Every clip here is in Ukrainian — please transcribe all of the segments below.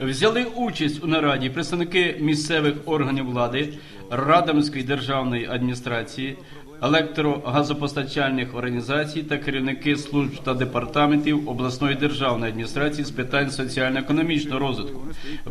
Взяли участь у нараді представники місцевих органів влади, Радомської державної адміністрації, електрогазопостачальних організацій та керівники служб та департаментів обласної державної адміністрації з питань соціально-економічного розвитку.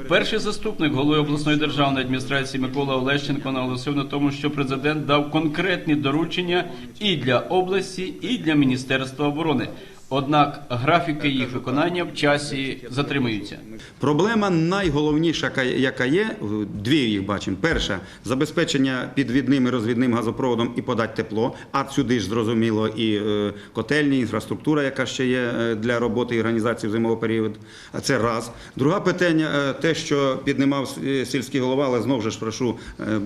Перший заступник голови обласної державної адміністрації Микола Олещенко наголосив на тому, що президент дав конкретні доручення і для області, і для Міністерства оборони. Однак графіки їх виконання в часі затримуються. Проблема найголовніша, яка- є, дві їх бачимо. Перша забезпечення підвідним і розвідним газопроводом і подати тепло. А сюди ж зрозуміло і е, котельні, інфраструктура, яка ще є е, для роботи і організації в зимовий період. А це раз. Друге питання, е, те, що піднімав сільський голова, але знову ж прошу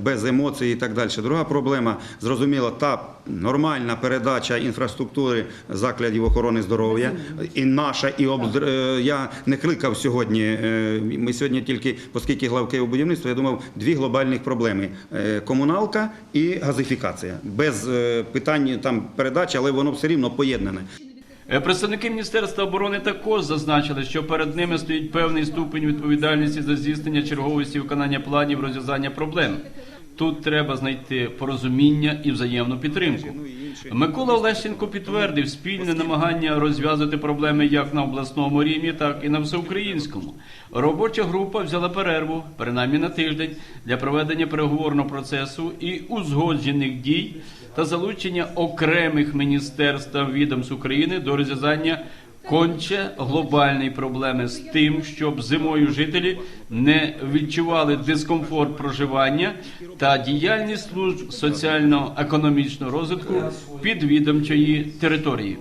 без емоцій і так далі. Друга проблема, зрозуміло, та нормальна передача інфраструктури закладів охорони здоров'я і наша, і обдр... я не кликав сьогодні. Ми сьогодні тільки, оскільки главки у будівництво, я думав, дві глобальних проблеми: комуналка і газифікація. Без е, питань там передачі, але воно все рівно поєднане. Е, Представники Міністерства оборони також зазначили, що перед ними стоїть певний ступень відповідальності за здійснення черговості виконання планів розв'язання проблем. Тут треба знайти порозуміння і взаємну підтримку. Микола Олещенко підтвердив спільне намагання розв'язати проблеми як на обласному рівні, так і на всеукраїнському. Робоча група взяла перерву, принаймні на тиждень, для проведення переговорного процесу і узгоджених дій та залучення окремих міністерств та відомств України до розв'язання конче глобальні проблеми з тим, щоб зимою жителі не відчували дискомфорт проживання та діяльність служб соціально-економічного розвитку підвідомчої території.